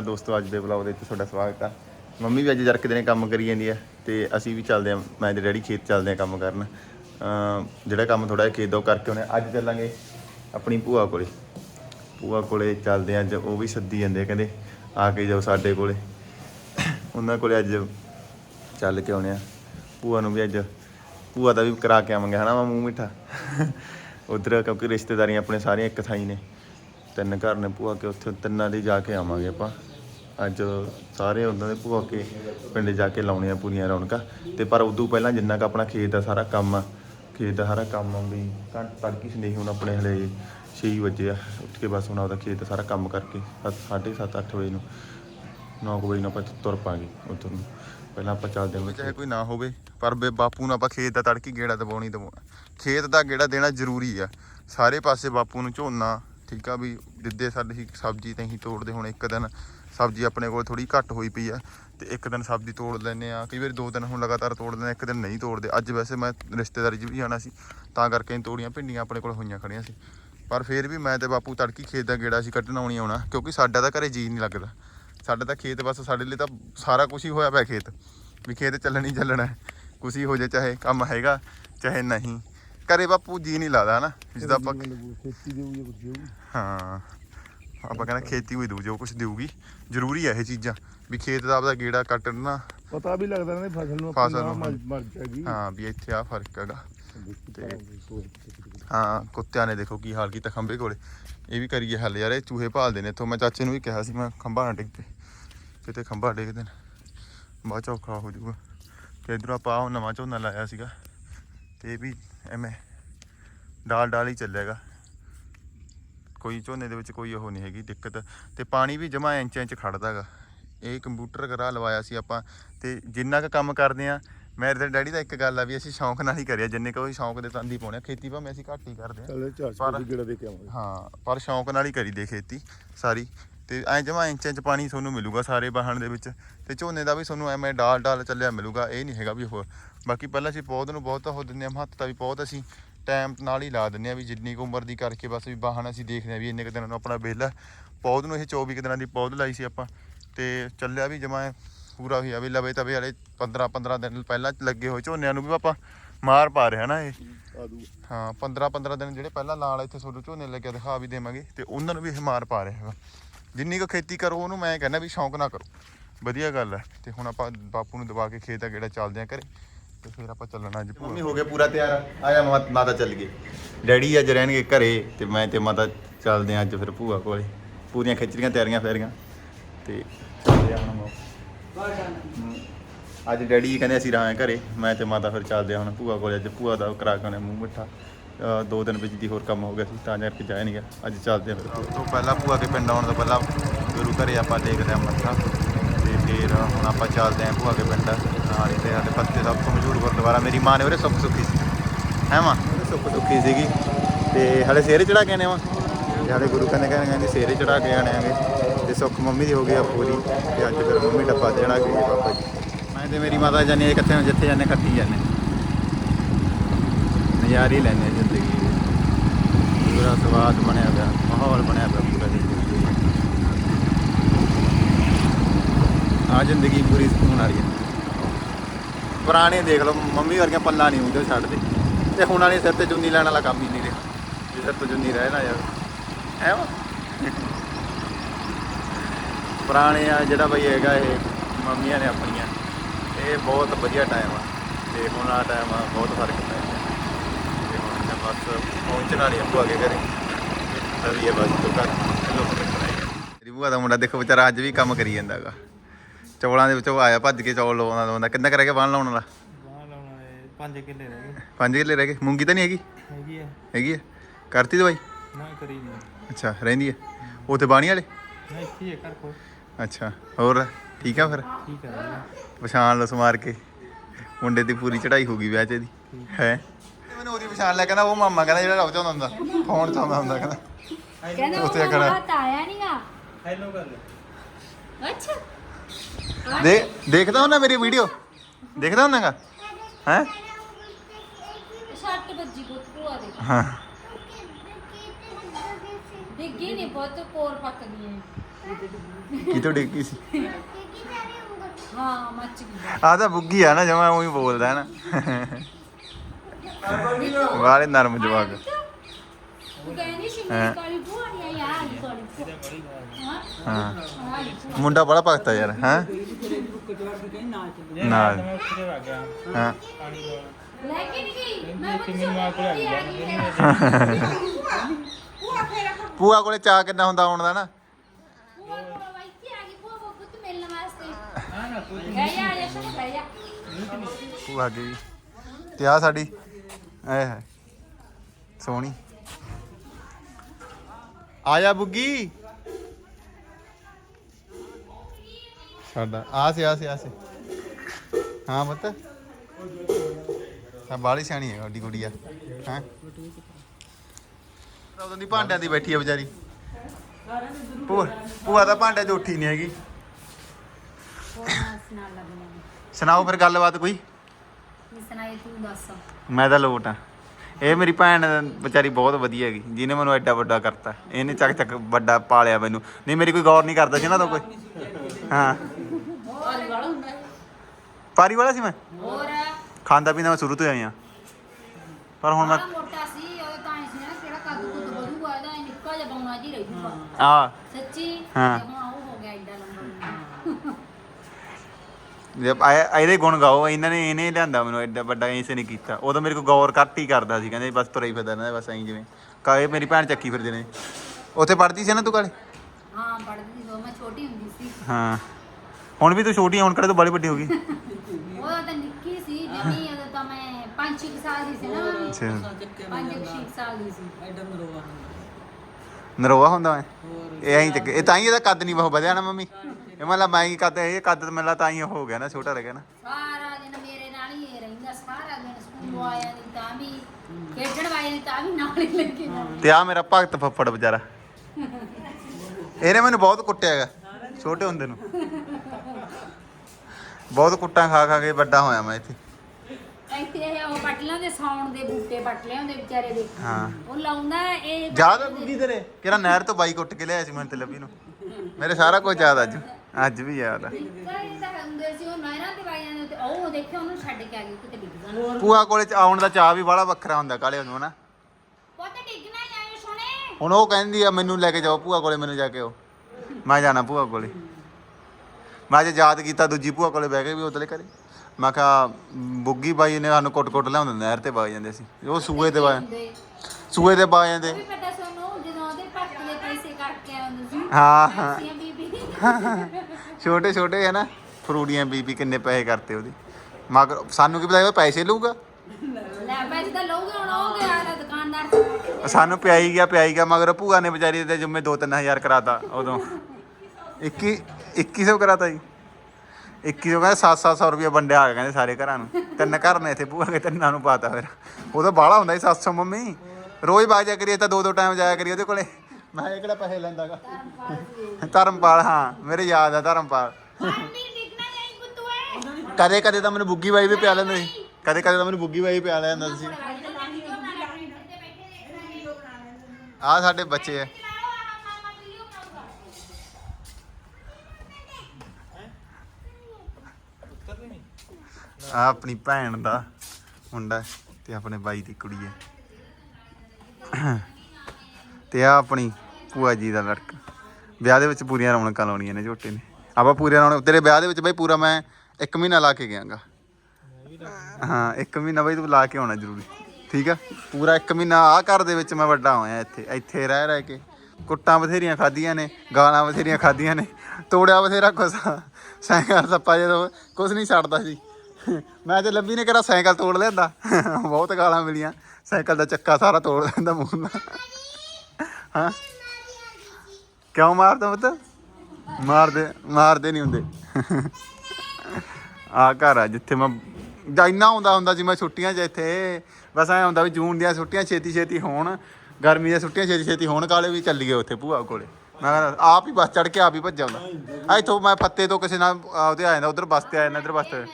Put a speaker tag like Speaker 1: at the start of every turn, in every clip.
Speaker 1: ਦੋਸਤੋ, ਅੱਜ ਦੇ ਵਲੌਗ ਦੇ ਵਿੱਚ ਤੁਹਾਡਾ ਸਵਾਗਤ ਆ। ਮੰਮੀ ਵੀ ਅੱਜ ਜਰਕ ਦੇ ਨੇ ਕੰਮ ਕਰੀ ਜਾਂਦੀ ਆ ਤੇ ਅਸੀਂ ਵੀ ਚੱਲਦੇ ਆ, ਮੈਂ ਤੇ ਡੈਡੀ ਖੇਤ ਚੱਲਦੇ ਆ ਕੰਮ ਕਰਨ। ਜਿਹੜਾ ਕੰਮ ਥੋੜਾ ਜਿਹਾ ਖੇਤ ਦਾ ਉਹ ਕਰਕੇ ਆਉਣੇ ਅੱਜ ਚੱਲਾਂਗੇ ਆਪਣੀ ਭੂਆ ਕੋਲੇ। ਭੂਆ ਕੋਲੇ ਚੱਲਦੇ ਆ, ਅੱਜ ਉਹ ਵੀ ਸੱਦੀ ਜਾਂਦੇ ਆ, ਕਹਿੰਦੇ ਆ ਕੇ ਜਾਓ ਸਾਡੇ ਕੋਲੇ। ਉਹਨਾਂ ਕੋਲੇ ਅੱਜ ਚੱਲ ਕੇ ਆਉਣੇ ਆ। ਭੂਆ ਨੂੰ ਵੀ ਅੱਜ, ਭੂਆ ਦਾ ਵੀ ਕਰਾ ਕੇ ਆਵਾਂਗੇ, ਹਨਾ ਮੂੰਹ ਮਿੱਠਾ? ਉਧਰ ਕਿਉਂਕਿ ਰਿਸ਼ਤੇਦਾਰੀਆਂ ਆਪਣੇ ਸਾਰੀਆਂ ਇੱਕ ਥਾਈ ਨੇ। ਤਿੰਨ ਘਰ ਨੇ ਭੂਆ ਕੇ ਉੱਥੇ ਤਿੰਨਾਂ ਦੇ ਜਾ ਕੇ ਆਵਾਂਗੇ ਆਪਾਂ। ਅੱਜ ਸਾਰੇ ਉਹਨਾਂ ਦੇ ਭੂਆ ਕੇ ਪਿੰਡ ਜਾ ਕੇ ਲਾਉਣੇ ਆ ਪੂਰੀਆਂ ਰੌਣਕਾਂ। ਤੇ ਪਰ ਉਦੋਂ ਪਹਿਲਾਂ ਜਿੰਨਾ ਕੁ ਆਪਣਾ ਖੇਤ ਦਾ ਸਾਰਾ ਕੰਮ ਆ ਖੇਤ ਦਾ ਸਾਰਾ ਕੰਮ ਵੀ ਘੰਟ ਤੜਕੀ ਸੀ ਨਹੀਂ ਹੁਣ ਆਪਣੇ ਹਲੇ 6 ਵਜੇ ਆ ਉੱਠ ਕੇ ਬਸ ਹੁਣ ਆਪਦਾ ਖੇਤ ਦਾ ਸਾਰਾ ਕੰਮ ਕਰਕੇ 7:30 8 ਵਜੇ ਨੂੰ 9 ਵਜੇ ਨੂੰ ਆਪਾਂ ਤੁਰ ਪਾਂਗੇ ਉੱਧਰ ਨੂੰ। ਪਹਿਲਾਂ ਆਪਾਂ ਚੱਲਦੇ ਹਾਂ ਚਾਹੇ ਕੋਈ ਨਾ ਹੋਵੇ ਪਰ ਬੇ ਬਾਪੂ ਨੂੰ ਆਪਾਂ ਖੇਤ ਦਾ ਤੜਕੀ ਗੇੜਾ ਦਵਾਉਣੀ ਦਵਾਉਣਾ ਖੇਤ ਦਾ ਗੇੜਾ ਦੇਣਾ ਜ਼ਰੂਰੀ ਆ। ਸਾਰੇ ਪਾਸੇ ਬਾਪੂ ਨੂੰ ਝੋਨਾ ਠੀਕ ਆ ਵੀ ਜਿੱਦੇ ਸਾਡੀ ਹੀ ਸਬਜ਼ੀ ਤੇ ਹੀ ਤੋੜਦੇ ਹੁਣ ਇੱਕ ਦਿਨ, ਸਬਜ਼ੀ ਆਪਣੇ ਕੋਲ ਥੋੜੀ ਘੱਟ ਹੋਈ ਪਈ ਆ ਤੇ ਇੱਕ ਦਿਨ ਸਬਜ਼ੀ ਤੋੜ ਲੈਨੇ ਆ, ਕਈ ਵਾਰੀ ਦੋ ਦਿਨ ਹੁਣ ਲਗਾਤਾਰ ਤੋੜ ਲੈਂਦੇ ਆ, ਇੱਕ ਦਿਨ ਨਹੀਂ ਤੋੜਦੇ। ਅੱਜ ਵੈਸੇ ਮੈਂ ਰਿਸ਼ਤੇਦਾਰੀ 'ਚ ਵੀ ਜਾਣਾ ਸੀ, ਤਾਂ ਕਰਕੇ ਤੋੜੀਆਂ, ਭਿੰਡੀਆਂ ਆਪਣੇ ਕੋਲ ਹੋਈਆਂ ਖੜੀਆਂ ਸੀ। ਪਰ ਫਿਰ ਵੀ ਮੈਂ ਤੇ ਬਾਪੂ ਤੜਕੀ ਖੇਤ ਦਾ ਗੇੜਾ ਸੀ ਕੱਢਣ ਆਉਣੀ ਆਉਣਾ, ਕਿਉਂਕਿ ਸਾਡਾ ਤਾਂ ਘਰੇ ਜੀ ਨਹੀਂ ਲੱਗਦਾ। ਸਾਡਾ ਤਾਂ ਖੇਤ ਬਸ ਸਾਡੇ ਲਈ ਤਾਂ ਸਾਰਾ ਕੁਝ ਹੀ ਹੋਇਆ ਪਿਆ ਖੇਤ, ਵੀ ਖੇਤ ਚੱਲਣੀ ਚੱਲਣਾ ਹੈ। ਕੁਛ ਹੀ ਹੋ ਜਾਏ, ਚਾਹੇ ਕੰਮ ਹੈਗਾ, ਚਾਹੇ ਨਹੀਂ। ਘਰੇ ਬਾਪੂ ਜੀ ਨਹੀਂ ਲੱਗਦਾ ਹਨਾ? ਜਿੱਦਾਂ ਆਪਾਂ
Speaker 2: ਖੇਤੀ ਦੇ ਉਹ ਕੁਝ
Speaker 1: ਹਾਂ। ਆਪਾਂ ਕਹਿੰਦਾ ਖੇਤੀ ਹੋਈ ਦੂ ਜੋ ਕੁਝ ਦੇਊਗੀ। ਜ਼ਰੂਰੀ ਹੈ ਇਹ ਚੀਜ਼ਾਂ ਵੀ ਖੇਤ ਦਾ ਆਪਦਾ ਗੇੜਾ ਕੱਟਣਾ
Speaker 2: ਪਤਾ ਵੀ ਲੱਗਦਾ ਨਾ ਫਸਲ ਨੂੰ
Speaker 1: ਫਸਲ ਨੂੰ,
Speaker 2: ਮਰ ਜਾਏਗੀ।
Speaker 1: ਹਾਂ ਵੀ ਇੱਥੇ ਆ ਫ਼ਰਕ ਹੈਗਾ।
Speaker 2: ਤੇ
Speaker 1: ਹਾਂ ਕੁੱਤਿਆਂ ਨੇ ਦੇਖੋ ਕੀ ਹਾਲ ਕੀਤਾ ਖੰਬੇ ਕੋਲੇ। ਇਹ ਵੀ ਕਰੀਏ ਹੱਲ ਯਾਰ ਇਹ ਚੂਹੇ ਭਾਲਦੇ ਨੇ ਇੱਥੋਂ। ਮੈਂ ਚਾਚੇ ਨੂੰ ਵੀ ਕਿਹਾ ਸੀ ਮੈਂ ਖੰਭਾ ਨਾ ਡਿੱਗ ਪਏ। ਕਿਤੇ ਖੰਭਾ ਡਿੱਗਦੇ ਨੇ। ਬਹੁਤ ਚੌਖਾ ਹੋ ਜਾਊਗਾ। ਤੇ ਇਧਰੋਂ ਆਪਾਂ ਉਹ ਨਵਾਂ ਝੋਨਾ ਲਾਇਆ ਸੀਗਾ। ਤੇ ਇਹ ਵੀ ਐਵੇਂ ਡਾਲ ਡਾਲ ਹੀ ਚੱਲੇਗਾ ਕੋਈ ਝੋਨੇ ਦੇ ਵਿੱਚ ਕੋਈ ਉਹ ਨਹੀਂ ਹੈਗੀ ਦਿੱਕਤ। ਤੇ ਪਾਣੀ ਵੀ ਜਮਾ ਇੰਚ ਇੰਚ ਖੜਦਾਗਾ ਇਹ ਕੰਪਿਊਟਰ ਕਰਾ ਲਵਾਇਆ ਸੀ ਆਪਾਂ ਤੇ ਜਿੰਨਾ ਕੁ ਕੰਮ ਕਰਦੇ ਆ ਮੇਰੇ ਤੇ ਡੈਡੀ ਦਾ ਇੱਕ ਗੱਲ ਆ ਵੀ ਅਸੀਂ ਸ਼ੌਂਕ ਨਾਲ ਹੀ ਕਰਿਆ ਜਿੰਨੇ ਕੋਈ ਸ਼ੌਂਕ ਦੇ ਤੰਦੀ ਪਾਉਣੇ। ਖੇਤੀ ਭਾਵੇਂ ਅਸੀਂ ਘੱਟ ਹੀ ਕਰਦੇ ਆ
Speaker 2: ਚਲੇ ਚਾਰ ਗੇੜਾ ਦੇ ਕੇ ਆਵਾਂਗੇ।
Speaker 1: ਹਾਂ ਪਰ ਸ਼ੌਂਕ ਨਾਲ ਹੀ ਕਰੀ ਦੇ ਖੇਤੀ ਸਾਰੀ। ਤੇ ਐ ਜਮਾ ਇੰਚ ਇੰਚ ਪਾਣੀ ਤੁਹਾਨੂੰ ਮਿਲੂਗਾ ਸਾਰੇ ਬਾਹਣ ਦੇ ਵਿੱਚ। ਤੇ ਝੋਨੇ ਦਾ ਵੀ ਤੁਹਾਨੂੰ ਐਵੇਂ ਡਾਲ ਡਾਲ ਚੱਲਿਆ ਮਿਲੂਗਾ ਇਹ ਨਹੀਂ ਹੈਗਾ ਵੀ ਉਹ ਬਾਕੀ ਪਹਿਲਾਂ ਅਸੀਂ ਪੌਦ ਨੂੰ ਬਹੁਤ ਉਹ ਦਿੰਦੇ ਆ ਮਹੱਤਤਾ ਵੀ ਬਹੁਤ ਅਸੀਂ ਟਾਈਮ ਨਾਲ ਹੀ ਲਾ ਦਿੰਦੇ ਆ ਵੀ ਜਿੰਨੀ ਕੁ ਉਮਰ ਦੀ ਕਰਕੇ ਬਸ ਵੀ ਬਾਹਣ ਅਸੀਂ ਦੇਖਦੇ ਆ ਵੀ ਇੰਨੇ ਕੁ ਦਿਨਾਂ ਨੂੰ ਆਪਣਾ ਵਿਹਲਾ ਪੌਦ ਨੂੰ ਇਹ 24 ਕੁ ਦਿਨਾਂ ਦੀ ਪੌਦ ਲਾਈ ਸੀ ਆਪਾਂ ਤੇ ਚੱਲਿਆ ਵੀ ਜਮਾ ਪੂਰਾ ਹੋਇਆ ਵੀ ਲਵੇ ਤਵੇ ਵਾਲੇ 15 15 ਦਿਨ ਪਹਿਲਾਂ ਲੱਗੇ ਹੋਏ ਝੋਨਿਆਂ ਨੂੰ ਵੀ ਆਪਾਂ ਮਾਰ ਪਾ ਰਹੇ ਹਨਾ ਇਹ।
Speaker 2: ਆ
Speaker 1: ਹਾਂ 15 15 ਦਿਨ ਜਿਹੜੇ ਪਹਿਲਾਂ ਨਾਲ ਇੱਥੇ ਤੁਹਾਨੂੰ ਝੋਨੇ ਲੱਗਿਆ ਦਿਖਾ ਵੀ ਦੇਵਾਂਗੇ ਤੇ ਉਹਨਾਂ ਨੂੰ ਵੀ ਇਹ ਮਾਰ ਪਾ ਰਿਹਾ ਹੈਗਾ। ਜਿੰਨੀ ਕੁ ਖੇਤੀ ਕਰੋ ਉਹਨੂੰ ਮੈਂ ਕਹਿੰਦਾ ਵੀ ਸ਼ੌਂਕ ਨਾ ਕਰੋ। ਵਧੀਆ ਗੱਲ ਹੈ ਤੇ ਹੁਣ ਆਪਾਂ ਬਾਪੂ ਨੂੰ ਦਬਾ ਕੇ ਖੇਤ ਦਾ ਗੇੜਾ ਚੱਲਦੇ ਆ ਘਰੇ। ਤੇ ਫਿਰ ਆਪਾਂ ਚੱਲਣਾ ਅੱਜ ਮੰਮੀ ਹੋ ਗਿਆ ਪੂਰਾ ਤਿਆਰ। ਆਇਆ ਮਾਤਾ ਚੱਲ ਗਏ ਡੈਡੀ ਅੱਜ ਰਹਿਣਗੇ ਘਰੇ ਤੇ ਮੈਂ ਤੇ ਮਾਤਾ ਚੱਲਦੇ ਆ ਅੱਜ ਫਿਰ ਭੂਆ ਕੋਲੇ। ਪੂਰੀਆਂ ਖਿੱਚਰੀਆਂ ਤਿਆਰੀਆਂ ਫੇਰੀਆਂ। ਤੇ ਚੱਲਦੇ ਆ ਹੁਣ ਹਮ, ਅੱਜ ਡੈਡੀ ਜੀ ਕਹਿੰਦੇ ਅਸੀਂ ਰਹਾਂ ਘਰੇ। ਮੈਂ ਤੇ ਮਾਤਾ ਫਿਰ ਚੱਲਦੇ ਆ ਹੁਣ ਭੂਆ ਕੋਲੇ। ਅੱਜ ਭੂਆ ਦਾ ਕਰਾ ਕੇ ਆਉਣਾ ਮੂੰਹ ਮਿੱਠਾ। ਦੋ ਦਿਨ ਵਿੱਚ ਦੀ ਹੋਰ ਕੰਮ ਹੋ ਗਿਆ ਸੀ ਤਾਂ ਕਰਕੇ ਜਾਇਆ ਨਹੀਂ ਗਿਆ। ਅੱਜ ਚੱਲਦੇ ਆ ਫਿਰ ਤੋਂ ਪਹਿਲਾਂ ਭੂਆ ਕੇ ਪਿੰਡ ਆਉਣ ਤੋਂ ਪਹਿਲਾਂ ਗੁਰੂ ਘਰੇ ਆਪਾਂ ਦੇਖਦੇ ਆ ਮੱਥਾ। ਤੇ ਫਿਰ ਹੁਣ ਆਪਾਂ ਚੱਲਦੇ ਆ ਭੂਆ ਕੇ ਪਿੰਡ। ਨਾਲ ਹੀ ਤੇ ਸਾਡੇ ਪੱਤੇ ਸਭ ਤੋਂ ਮਸ਼ਹੂਰ ਗੁਰਦੁਆਰਾ ਮੇਰੀ ਮਾਂ ਨੇ ਉਹਰੇ ਸੁੱਖ ਸੁੱਖੀ ਸੀ। ਹੈ ਮਾਂ? ਸੁੱਖ ਸੁੱਖੀ ਸੀਗੀ। ਤੇ ਹਲੇ ਸੇਰੇ ਚੜਾ ਕੇ ਆਨੇ ਵਾ ਤੇ ਹਲੇ ਗੁਰੂ ਕਹਿੰਦੇ ਕਹਿੰਦੇ ਕਹਿੰਦੇ ਸੇਰੇ ਚੜਾ ਕੇ ਆਣੇ ਆਂਗੇ। ਤੇ ਸੁੱਖ ਮੰਮੀ ਦੀ ਹੋ ਗਈ ਆ ਪੂਰੀ ਤੇ ਅੱਜ ਫਿਰ ਮੰਮੀ ਡੱਬਾ ਚੜਾ ਕੇ ਬਾਬਾ ਜੀ। ਮੈਂ ਤੇ ਮੇਰੀ ਮਾਤਾ ਜਾਨੀ ਇਕੱਠੇ ਨੂੰ ਜਿੱਥੇ ਜਾਂਦੇ ਇਕੱਠੀ ਜਾਂਦੇ ਨਜ਼ਾਰੇ ਆ ਜ਼ਿੰਦਗੀ ਦੇ। ਪੂਰਾ ਸਵਾਦ ਬਣਿਆ ਪਿਆ ਮਾਹੌਲ ਬਣਿਆ ਪਿਆ ਪੂਰਾ ਜ਼ਿੰਦਗੀ ਦਾ। ਆ ਜ਼ਿੰਦਗੀ ਪੂਰੀ ਸਕੂਨ ਵਾਲੀ ਹੈ। ਪੁਰਾਣੇ ਦੇਖ ਲਓ, ਮੰਮੀ ਵਰਗੀਆਂ ਪੱਲਾ ਨਹੀਂ ਹੁੰਦੇ ਛੱਡਦੇ ਤੇ ਹੁਣ ਵਾਲੇ ਸਿਰ ਤੇ ਜੁੰਨੀ ਲੈਣ ਵਾਲਾ ਕੰਮ ਹੀ ਨਹੀਂ ਰਿਹਾ। ਜੇ ਸਿਰ ਤੇ ਜੁੰਨੀ ਰਹਿ ਨਾ ਜਾਵੇ। ਹੈ ਵਾ? ਪੁਰਾਣੇ ਆ ਜਿਹੜਾ ਬਈ ਹੈਗਾ ਇਹ, ਮੰਮੀਆਂ ਨੇ ਆਪਣੀਆਂ। ਇਹ ਬਹੁਤ ਵਧੀਆ ਟਾਈਮ ਆ। ਤੇ ਹੁਣ ਆ ਟਾਈਮ ਆ, ਬਹੁਤ ਫ਼ਰਕ ਪੈ ਗਿਆ। ਤੇ ਹੁਣ ਤਾਂ ਬਸ ਪਹੁੰਚਣ ਵਾਲੀ ਆ, ਭੂਆ ਕੇ ਘਰੇ। ਬਸ, ਤੋਂ ਘਰ ਲੋਕ ਮੇਰੀ ਭੂਆ ਦਾ ਮੁੰਡਾ ਦੇਖੋ ਵਿਚਾਰਾ ਅੱਜ ਵੀ ਕੰਮ ਕਰੀ ਜਾਂਦਾਗਾ। ਚੌਲਾਂ ਦੇ ਵਿੱਚੋਂ ਆਇਆ ਭੱਜ ਕੇ ਚੌਲ ਲਵਾਉਂਦਾ ਲਵਾਉਂਦਾ। ਕਿੰਨਾ ਕਰ ਗਿਆ ਬਾਣ ਲਾਉਣ ਵਾਲਾ?
Speaker 3: ਬਾਹਰ ਲਾਉਣਾ ਹੈ 5 ਕਿੱਲੇ ਰਹਿ ਗਏ।
Speaker 1: 5 ਕਿੱਲੇ ਰਹਿ ਗਏ। ਮੂੰਗੀ ਤਾਂ ਨਹੀਂ ਹੈਗੀ?
Speaker 3: ਹੈਗੀ ਆ।
Speaker 1: ਹੈਗੀ ਹੈ ਕਰਤੀ ਦਵਾਈ?
Speaker 3: ਨਾ ਕਰੀ ਨਹੀਂ।
Speaker 1: ਅੱਛਾ ਰਹਿੰਦੀ ਹੈ ਉੱਥੇ ਬਾਣੀ ਵਾਲੇ?
Speaker 3: ਨਾ ਇੱਥੇ ਹੀ ਹੈ ਘਰ ਕੋਲ।
Speaker 1: ਅੱਛਾ ਹੋਰ ਠੀਕ ਆ ਫਿਰ?
Speaker 3: ਠੀਕ ਹੈ
Speaker 1: ਪਛਾਣ ਲਓ ਸਮਾਰ ਕੇ। ਮੁੰਡੇ ਦੀ ਪੂਰੀ ਚੜਾਈ ਹੋ ਗਈ ਵਿਆਹ 'ਚ ਇਹਦੀ। ਹੈ? ਮੈਨੂੰ ਉਹਦੀ ਪਛਾਣ ਲੈ ਕਹਿੰਦਾ ਉਹ ਮਾਮਾ ਕਹਿੰਦਾ ਜਿਹੜਾ ਰੁੱਝ ਜਾਂਦਾ ਹੁੰਦਾ ਫੋਨ ਚਾਉਂਦਾ ਹੁੰਦਾ ਕਹਿੰਦਾ।
Speaker 4: ਕਹਿੰਦਾ
Speaker 1: ਉੱਥੇ
Speaker 4: ਉਹ
Speaker 1: ਖੜਾ।
Speaker 4: ਹੱਥ ਆਇਆ ਨਹੀਂਗਾ
Speaker 3: ਹੈਲੋ ਕਰ
Speaker 4: ਅੱਛਾ।
Speaker 1: ਦੇ ਦੇਖਦਾ ਹੁੰਦਾ ਮੇਰੀ ਵੀਡੀਓ? ਦੇਖਦਾ ਹੁੰਦਾਗਾ? ਹੈ?
Speaker 4: ਸੱਟ ਵੱਜੀ ਪੁੱਤ ਭੂਆ ਦੇ।
Speaker 1: ਹਾਂ।
Speaker 4: ਡਿੱਗੀ ਨਹੀਂ ਕੋਰ
Speaker 1: ਕੀ ਤੋਂ ਡਿੱਗੀ ਸੀ?
Speaker 4: ਹਾਂ ਮੱਚ ਗਈ।
Speaker 1: ਆ ਤਾਂ ਬੁੱਗੀ ਆ ਨਾ ਜਮਾ ਉਹੀ ਬੋਲਦਾ ਹੈ ਨਾ। ਵਾਲੇ ਨਰਮ ਜਵਾਕ। ਹਾਂ।
Speaker 4: ਆ ਆਲੀ ਕਾਲੀ ਭੂਆ। ਹਾਂ?
Speaker 1: ਹਾਂ
Speaker 4: ਆਲੀ ਭੂਆ
Speaker 1: ਮੁੰਡਾ ਬੜਾ ਭਗਤਾ ਯਾਰ ਹੈ
Speaker 3: ਜੇ
Speaker 1: ਨਾਲ।
Speaker 3: ਰਾਤ ਮੈਂ ਉੱਥੇ ਤੇ ਵਗ ਗਿਆ।
Speaker 1: ਹਾਂ।
Speaker 3: ਪਾਣੀ ਲਾਉਣ
Speaker 4: ਲੈ ਕੇ ਨਹੀਂ ਗਈ? ਮੈਂ
Speaker 3: ਕਿ
Speaker 4: ਪੁੱਛਿਆ
Speaker 3: ਮੈਨੂੰ ਆ ਕੋਲ ਆ
Speaker 4: ਆ
Speaker 3: ਗਿਆ
Speaker 4: ਗਈ
Speaker 1: ਪੂਆ ਕੋਲੇ ਚਾਹ ਕਿੰਨਾ ਹੁੰਦਾ ਆਉਣ ਦਾ ਨਾ?
Speaker 4: ਭੂਆ ਕੋਲ ਕੀ ਆ ਗਈ। ਭੂਆ ਕੋਲ ਪੁੱਤ ਮਿਲਣ ਵਾਸਤੇ।
Speaker 3: ਹਾਂ ਨਾ ਤੂੰ
Speaker 4: ਗਏ ਆ
Speaker 1: ਪੂਆ ਗਈ। ਤੇ ਆ ਸਾਡੀ ਐ ਹੈ ਸੋਹਣੀ। ਆ ਜਾ ਬੁੱਗੀ। ਸਾਡਾ। ਆ ਸੇ ਆ ਸੇ ਆ ਸੇ। ਹਾਂ ਪੁੱਤ। ਆ ਬਾਲੀ ਸਿਆਣੀ ਹੈ ਓਡੀ ਗੁੜੀਆ ਹਾਂ? ਉਦੋਂ ਦੀ ਭਾਂਡਿਆਂ ਦੀ ਬੈਠੀ ਹੈ ਵਿਚਾਰੀ। ਭੂਆ ਭੂਆ ਤਾਂ ਭਾਂਡਿਆਂ 'ਚ ਉੱਠੀ ਨਹੀਂ ਹੈਗੀ। ਸੁਣਾਓ ਫਿਰ ਗੱਲਬਾਤ ਕੋਈ?
Speaker 4: ਸੁਣਾਏ ਤੂੰ ਦੱਸ
Speaker 1: ਮੈਂ ਤਾਂ ਲੋਟ ਆ। ਇਹ ਮੇਰੀ ਭੈਣ ਵਿਚਾਰੀ ਬਹੁਤ ਵਧੀਆ ਹੈਗੀ, ਜਿਹਨੇ ਮੈਨੂੰ ਐਡਾ ਵੱਡਾ ਕਰਤਾ। ਇਹਨੇ ਚੱਕ ਚੱਕ ਵੱਡਾ ਪਾਲਿਆ ਮੈਨੂੰ। ਨਹੀਂ, ਮੇਰੀ ਕੋਈ ਗੌਰ ਨਹੀਂ ਕਰਦਾ ਸੀ ਨਾ ਤਾਂ ਕੋਈ। ਹਾਂ। ਪਾਰੀ ਵਾਲਾ ਸੀ ਮੈਂ?
Speaker 4: ਹੋਰ।
Speaker 1: ਖਾਂਦਾ ਪੀਂਦਾ ਮੈਂ ਸ਼ੁਰੂ ਤੋਂ ਆਇਆ ਪਰ ਹੁਣ ਮੈਂ
Speaker 4: ਮੋਟਾ ਸੀ ਉਹ ਤਾਂ ਹੀ ਸੀ ਨਾ ਕਿਹੜਾ ਕੱਦ ਕੁੱਦ ਵਧੂਗਾ ਇਹਦਾ ਇਹ ਨਿੱਕਾ ਜਿਹਾ ਬੌਣਾ ਜੀ ਰਹੂਗਾ
Speaker 1: ਆ
Speaker 4: ਸੱਚੀ?
Speaker 1: ਹਾਂ।
Speaker 4: ਉਹ ਹੋ ਗਿਆ ਐਡਾ ਲੰਬਾ।
Speaker 1: ਜੇ ਆਏ- ਇਹਦੇ ਗੁਣ ਗਾਓ ਇਹਨਾਂ ਨੇ ਇਹਨੇ ਲਿਆਂਦਾ ਮੈਨੂੰ ਐਡਾ ਵੱਡਾ ਇਸ ਨੇ ਕੀਤਾ। ਉਦੋਂ ਮੇਰੇ ਕੋਲ ਗੌਰ ਘੱਟ ਹੀ ਕਰਦਾ ਸੀ ਕਹਿੰਦੇ ਬਸ ਤੁਰੇ ਹੀ ਫਿਰਦਾ ਰਹਿੰਦਾ ਬਸ ਐਂ ਜਿਵੇਂ। ਕਾਏ ਮੇਰੀ ਭੈਣ ਚੱਕੀ ਫਿਰਦੇ ਨੇ। ਉੱਥੇ ਪੜਦੀ ਸੀ ਨਾ ਤੂੰ ਕਾਲੇ?
Speaker 4: ਹਾਂ ਪੜਦੀ ਸੀ ਜਦੋਂ ਮੈਂ ਛੋਟੀ ਹੁੰਦੀ ਸੀ।
Speaker 1: ਹਾਂ। ਹੁਣ ਵੀ ਤੂੰ ਛੋਟੀ ਹੁਣ ਕਿਹੜੇ ਤੂੰ ਬੜੀ ਵੱਡੀ ਹੋ ਗਈ? ਨਰੋਆ ਹੁੰਦਾ। ਹੈ ਇਹ ਐਂ ਚੱਕ ਇਹ ਤਾਂ ਹੀ ਇਹਦਾ ਕੱਦ ਨਹੀਂ ਬਹੁ ਵਧਿਆ ਨਾ ਮੰਮੀ। ਇਹ ਮਤਲਬ ਮੈਂ ਹੀ ਕੱਦ ਇਹ ਕੱਦ ਮੇਲਾ ਤਾਂ ਹੀ ਹੋ ਗਿਆ ਨਾ ਛੋਟਾ ਰਹਿ ਗਿਆ ਨਾ।
Speaker 4: ਤੇ
Speaker 1: ਆ ਮੇਰਾ ਭਗਤ ਫੱਫੜ ਵਿਚਾਰਾ। ਇਹਨੇ ਮੈਨੂੰ ਬਹੁਤ ਕੁੱਟਿਆ ਹੈਗਾ ਛੋਟੇ ਹੁੰਦੇ ਨੂੰ। ਬਹੁਤ ਕੁੱਟਾਂ ਖਾ ਖਾ ਕੇ ਵੱਡਾ ਹੋਇਆ ਮੈਂ ਇੱਥੇ।
Speaker 4: ਇੱਥੇ ਉਹ ਪਟਲਾਂ ਦੇ ਸੌਣ ਦੇ ਬੂਟੇ ਪਟ ਲਿਆ ਹੁੰਦੇ ਵਿਚਾਰੇ ਦੇ।
Speaker 1: ਹਾਂ।
Speaker 4: ਉਹ ਲਾਉਂਦਾ ਇਹ
Speaker 1: ਯਾਦ ਆ ਬੁੱਗੀ ਤੇਰੇ ਕਿਹੜਾ ਨਹਿਰ ਤੋਂ ਬਾਈ ਕੁੱਟ ਕੇ ਲਿਆਇਆ ਸੀ ਮੈਂ ਤੇ ਲੱਭੀ ਨੂੰ। ਮੇਰੇ ਸਾਰਾ ਕੁਝ ਯਾਦ ਅੱਜ। ਅੱਜ ਵੀ ਯਾਦ ਆ।
Speaker 4: ਕਈ ਤਾਂ ਹੁੰਦੇ ਸੀ ਉਹ ਨਹਿਰਾਂ ਤੇ ਵਾਈ ਜਾਂਦੇ ਤੇ ਉਹ ਦੇਖਿਓ ਉਹਨੂੰ ਛੱਡ ਕੇ ਆ ਗਈ ਕਿਤੇ ਡਿੱਗ ਜਾਣਾ।
Speaker 1: ਪੂਆ ਕੋਲੇ ਚ ਆਉਣ ਦਾ ਚਾਹ ਵੀ ਬੜਾ ਵੱਖਰਾ ਹੁੰਦਾ ਕਾਲੇ ਨੂੰ ਨਾ
Speaker 4: ਪੁੱਤ ਡਿੱਗਣਾ ਜਾਏ ਸੁਣੇ।
Speaker 1: ਹੁਣ ਉਹ ਕਹਿੰਦੀ ਆ ਮੈਨੂੰ ਲੈ ਕੇ ਜਾਓ ਭੂਆ ਕੋਲੇ ਮੈਨੂੰ ਜਾ ਕੇ ਉਹ ਮੈਂ ਜਾਣਾ ਭੂਆ ਕੋਲੇ। ਮੈਂ ਅੱਜ ਯਾਦ ਕੀਤਾ ਦੂਜੀ ਭੂਆ ਕੋਲੇ ਬਹਿ ਕੇ ਵੀ ਉਤਲੇ ਕਰੇ ਮੈਂ ਕਿਹਾ ਬੁੱਗੀ ਬਾਈ ਨੇ ਸਾਨੂੰ ਕੁੱਟ-ਕੁੱਟ ਲਿਆਉਂਦੇ ਨਹਿਰ ਤੇ ਵਗ ਜਾਂਦੇ ਸੀ। ਉਹ ਸੂਏ ਤੇ ਵਗ
Speaker 4: ਹੁੰਦੇ।
Speaker 1: ਸੂਏ ਤੇ ਵਗ ਜਾਂਦੇ।
Speaker 4: ਉਹ ਵੀ ਪਤਾ ਸਾਨੂੰ ਜਦੋਂ ਉਹਦੇ ਭੱਤ ਦੇ ਪੈਸੇ ਕੱਟ ਕੇ ਆਉਂਦੇ ਸੀ
Speaker 1: ਹਾਂ। ਹਾਂ
Speaker 4: ਬੀਬੀ
Speaker 1: ਛੋਟੇ ਛੋਟੇ ਹੈ ਨਾ ਫਰੂਟੀਆਂ ਬੀਬੀ ਕਿੰਨੇ ਪੈਸੇ ਕਰਤੇ ਉਹਦੇ। ਮਗਰ ਸਾਨੂੰ ਕੀ ਪਤਾ ਉਹ ਪੈਸੇ ਲਊਗਾ?
Speaker 4: ਲੈ ਪੈਸੇ ਤਾਂ ਲਊਗੇ ਹੁਣ ਉਹ ਗਿਆ ਦਾ ਦੁਕਾਨਦਾਰ ਤੋਂ।
Speaker 1: ਸਾਨੂੰ ਪਿਆਈ ਗਿਆ ਪਿਆਈ ਗਿਆ ਮਗਰ ਭੂਆ ਨੇ ਵਿਚਾਰੀ ਦੇ ਜੁੰਮੇ 2-3000 ਕਰਾਤਾ ਉਦੋਂ। 21 2100 ਕਰਾਤਾ ਜੀ। 2100 ਕਹਿੰਦੇ 7-700 ਰੁਪਏ ਵੰਡਿਆ ਆ ਕਹਿੰਦੇ ਸਾਰੇ ਘਰਾਂ ਨੂੰ। ਤਿੰਨ ਘਰ ਨੇ ਇੱਥੇ ਭੂਆ ਕੇ ਤਿੰਨਾਂ ਨੂੰ ਪਾਤਾ ਫਿਰ। ਉਦੋਂ ਬਾਹਲਾ ਹੁੰਦਾ ਸੀ 700 ਮੰਮੀ। ਰੋਜ਼ ਬਾਜਾ ਕਰੀਏ ਤਾਂ ਦੋ ਦੋ ਟਾਈਮ ਜਾਇਆ ਕਰੀਏ ਉਹਦੇ ਕੋਲੇ। ਮੈਂ ਇਹ ਕਿਹੜਾ ਪੈਸੇ ਲੈਂਦਾਗਾ ਧਰਮਪਾਲ, ਹਾਂ, ਮੇਰੇ ਯਾਦ ਆ ਧਰਮਪਾਲ। ਕਦੇ ਕਦੇ ਤਾਂ ਮੈਨੂੰ ਬੁੱਗੀ ਬਾਈ ਵੀ ਪਿਆ ਲੈਂਦੇ ਸੀ। ਕਦੇ ਕਦੇ ਤਾਂ ਮੈਨੂੰ ਬੁੱਗੀ ਬਾਈ ਪਿਆ ਲੈਂਦਾ ਸੀ। ਆ ਸਾਡੇ ਬੱਚੇ ਆ। ਆ ਆਪਣੀ ਭੈਣ ਦਾ ਮੁੰਡਾ ਹੈ ਤੇ ਆਪਣੇ ਬਾਈ ਦੀ ਕੁੜੀ ਹੈ। ਤੇ ਆ ਆਪਣੀ ਭੂਆ ਜੀ ਦਾ ਲੜਕਾ। ਵਿਆਹ ਦੇ ਵਿੱਚ ਪੂਰੀਆਂ ਰੌਣਕਾਂ ਲਾਉਣੀਆਂ ਨੇ ਝੋਟੇ ਨੇ। ਆਪਾਂ ਪੂਰੀਆਂ ਰੌਣਕ ਤੇਰੇ ਵਿਆਹ ਦੇ ਵਿੱਚ ਬਈ ਪੂਰਾ ਮੈਂ 1 ਮਹੀਨਾ ਲਾ ਕੇ ਗਿਆਗਾ। ਹਾਂ 1 ਮਹੀਨਾ ਬਈ ਤੂੰ ਲਾ ਕੇ ਆਉਣਾ ਜ਼ਰੂਰੀ। ਠੀਕ ਆ? ਪੂਰਾ 1 ਮਹੀਨਾ ਆ ਘਰ ਦੇ ਵਿੱਚ ਮੈਂ ਵੱਡਾ ਹੋਇਆ ਇੱਥੇ। ਇੱਥੇ ਰਹਿ ਰਹਿ ਕੇ ਕੁੱਟਾਂ ਬਥੇਰੀਆਂ ਖਾਧੀਆਂ ਨੇ, ਗਾਲਾਂ ਬਥੇਰੀਆਂ ਖਾਧੀਆਂ ਨੇ, ਤੋੜਿਆ ਬਥੇਰਾ ਕੁਛ। ਸਾਈਕਲ ਸੱਪਾ ਜਦੋਂ ਕੁਛ ਨਹੀਂ ਛੱਡਦਾ ਸੀ। ਮੈਂ ਤੇ ਲੰਬੀ ਨੇ ਕਿਹੜਾ ਸਾਈਕਲ ਤੋੜ ਲੈਂਦਾ ਬਹੁਤ ਗਾਲਾਂ ਮਿਲੀਆਂ। ਸਾਈਕਲ ਦਾ ਚੱਕਾ ਸਾਰਾ ਤੋੜ ਲੈਂਦਾ ਮੂੰਹ ਨਾਲ। ਹਾਂ? ਕਿਉਂ ਮਾਰਦਾ ਪੁੱਤ? ਮਾਰਦੇ ਮਾਰਦੇ ਨਹੀਂ ਹੁੰਦੇ। ਆ ਘਰ ਆ ਜਿੱਥੇ ਮੈਂ ਜਾਂ ਇੰਨਾ ਹੁੰਦਾ ਹੁੰਦਾ ਸੀ ਮੈਂ ਛੁੱਟੀਆਂ 'ਚ ਇੱਥੇ। ਬਸ ਐ ਹੁੰਦਾ ਵੀ ਜੂਨ ਦੀਆਂ ਛੁੱਟੀਆਂ ਛੇਤੀ ਛੇਤੀ ਹੋਣ ਗਰਮੀ ਦੀਆਂ ਛੁੱਟੀਆਂ ਛੇਤੀ ਛੇਤੀ ਹੋਣ ਕਾਲੇ ਵੀ ਚੱਲੀਏ ਉੱਥੇ ਭੂਆ ਕੋਲੇ। ਮੈਂ ਕਹਿੰਦਾ ਆਪ ਹੀ ਬੱਸ ਚੜ ਕੇ ਆਪ ਹੀ ਭੱਜ ਆਉਂਦਾ। ਇੱਥੋਂ ਮੈਂ ਫੱਤੇ ਤੋਂ ਕਿਸੇ ਨਾਲ ਆ, ਉਹਦੇ ਆ ਜਾਂਦਾ ਉਧਰ ਬੱਸ ਤੇ ਆ ਜਾਂਦਾ ਇਧਰ ਬੱਸ ਤੇ।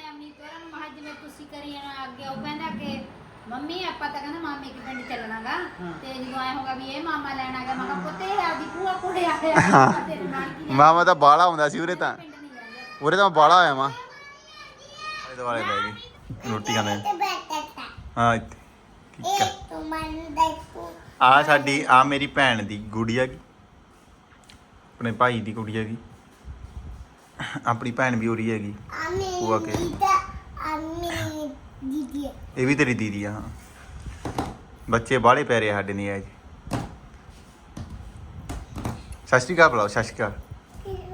Speaker 4: ਤੁਸੀਂ ਕਰੀ ਜਾਣਾ ਅੱਗੇ ਉਹ ਕਹਿੰਦਾ ਕਿ ਮੰਮੀ ਆਪਾਂ ਤਾਂ ਕਹਿੰਦਾ ਮਾਮੇ ਕੇ ਪਿੰਡ ਚੱਲਣਾਗਾ। ਤੇ ਜਦੋਂ ਆਇਆ ਹੋਗਾ ਵੀ ਇਹ ਮਾਮਾ ਲੈਣ ਆ ਗਿਆ ਮੈਂ ਕਿਹਾ ਪੁੱਤ ਇਹ ਆਪਦੀ ਭੂਆ ਕੋਲੇ ਆਇਆ ਤੇਰੀ ਨਾਨਕੀ ਲੈ
Speaker 1: ਮਾਮਾ ਤਾਂ ਬਾਲਾ ਹੁੰਦਾ ਸੀ ਉਰੇ ਤਾਂ।
Speaker 4: ਪਿੰਡ ਨਹੀਂ ਜਾਂਦੇ
Speaker 1: ਉਰੇ ਤਾਂ ਬਾਲਾ ਆਇਆ ਮਾਂ ਆਲੇ ਦੁਆਲੇ ਬਹਿ ਗਈ ਰੋਟੀ ਖਾਂਦੇ ਹਾਂ ਇੱਥੇ। ਠੀਕ ਆ। ਆ ਸਾਡੀ ਆ ਮੇਰੀ ਭੈਣ ਦੀ ਗੁੜੀਆ ਗੀ ਆਪਣੇ ਭਾਈ ਦੀ ਕੁੜੀ ਹੈਗੀ। ਆਪਣੀ ਭੈਣ ਵੀ ਹੋ ਰਹੀ ਹੈਗੀ ਭੂਆ ਕੇ। ਇਹ ਵੀ ਤੇਰੀ ਦੀਦੀ ਆ ਹਾਂ। ਬੱਚੇ ਬਾਹਲੇ ਪੈ ਰਹੇ ਸਾਡੇ ਨਹੀਂ ਅੱਜ ਸਤਿ ਸ਼੍ਰੀ ਅਕਾਲ ਬੁਲਾਓ ਸਤਿ ਸ਼੍ਰੀ ਅਕਾਲ।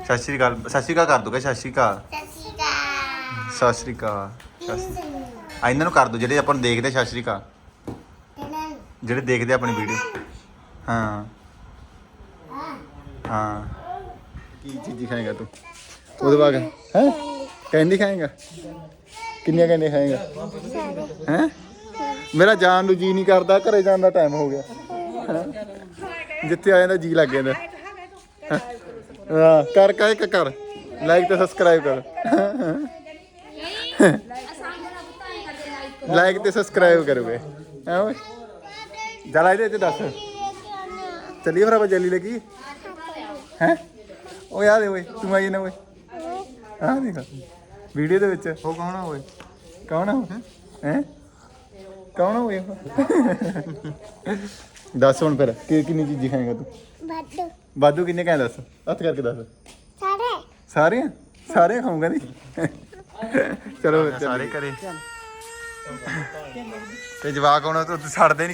Speaker 1: ਸਤਿ ਸ਼੍ਰੀ ਅਕਾਲ ਸਤਿ ਸ਼੍ਰੀ ਅਕਾਲ ਕਰ ਦੋਗੇ ਸਤਿ ਸ਼੍ਰੀ ਅਕਾਲ। ਸਤਿ ਸ਼੍ਰੀ ਅਕਾਲ। ਸਤਿ ਸ਼੍ਰੀ- ਆ ਇਹਨਾਂ ਨੂੰ ਕਰ ਦੋ ਜਿਹੜੇ ਆਪਾਂ ਨੂੰ ਦੇਖਦੇ ਸਤਿ ਸ਼੍ਰੀ ਅਕਾਲ। ਜਿਹੜੇ ਦੇਖਦੇ ਆਪਣੀ ਵੀਡੀਓ ਹਾਂ। ਹਾਂ। ਕੀ ਚੀਜ਼ੀ ਖਾਏਗਾ ਤੂੰ? ਉਹਦੇ ਬਾਅਦ ਹੈ? ਕੈਂਡੀ ਖਾਏਗਾ? ਕਿੰਨੀਆਂ ਕੈਂਡੀ ਖਾਏਗਾ ਹੈ? ਮੇਰਾ ਜਾਣ ਨੂੰ ਜੀ ਨਹੀਂ ਕਰਦਾ ਘਰੇ ਜਾਣ ਦਾ ਟਾਈਮ ਹੋ ਗਿਆ। ਹੈਂ? ਜਿੱਥੇ ਆ ਜਾਂਦਾ ਜੀ ਲੱਗ ਜਾਂਦਾ। ਹਾਂ ਕਰ ਕਰ ਇੱਕ ਕਰ। ਲਾਈਕ ਤੇ ਸਬਸਕ੍ਰਾਈਬ ਕਰ। ਲਾਈਕ ਤੇ ਸਬਸਕ੍ਰਾਈਬ ਕਰੋਗੇ। ਹੈ ਓਏ? ਜਲਾ ਇਹਦੇ ਤੇ ਦੱਸ। ਚੱਲੀਏ ਫਿਰ ਆਪਾਂ ਜੱਲੀ ਲੱਗੀ ਹੈ? ਓ ਯਾਰ ਓਏ ਤੂੰ ਆਈ ਨਾ ਓਏ। ਆ ਦੇਖ ਵੀਡੀਓ ਦੇ ਵਿੱਚ। ਉਹ ਕੌਣ ਆ ਓਏ? ਕੌਣ ਆ? ਹੈ? ਕੌਣ ਆ ਓਏ? ਉਹ? ਦੱਸ ਹੁਣ ਫਿਰ ਕਿ ਕਿੰਨੀ ਚੀਜ਼ੀ ਖਾਏਗਾ ਤੂੰ? ਵਾਧੂ। ਕਿੰਨੇ ਖਾਏ ਦੱਸ? ਹੱਥ ਕਰਕੇ ਦੱਸ। ਸਾਰੇ। ਸਾਰੇ ਖਾਊਂਗਾ ਨਹੀਂ ਚਲੋ ਸਾਰੇ ਕਰੇ ਤੇ ਜਵਾਕ ਹੁਣ ਤੂੰ ਛੱਡਦੇ ਨਹੀਂ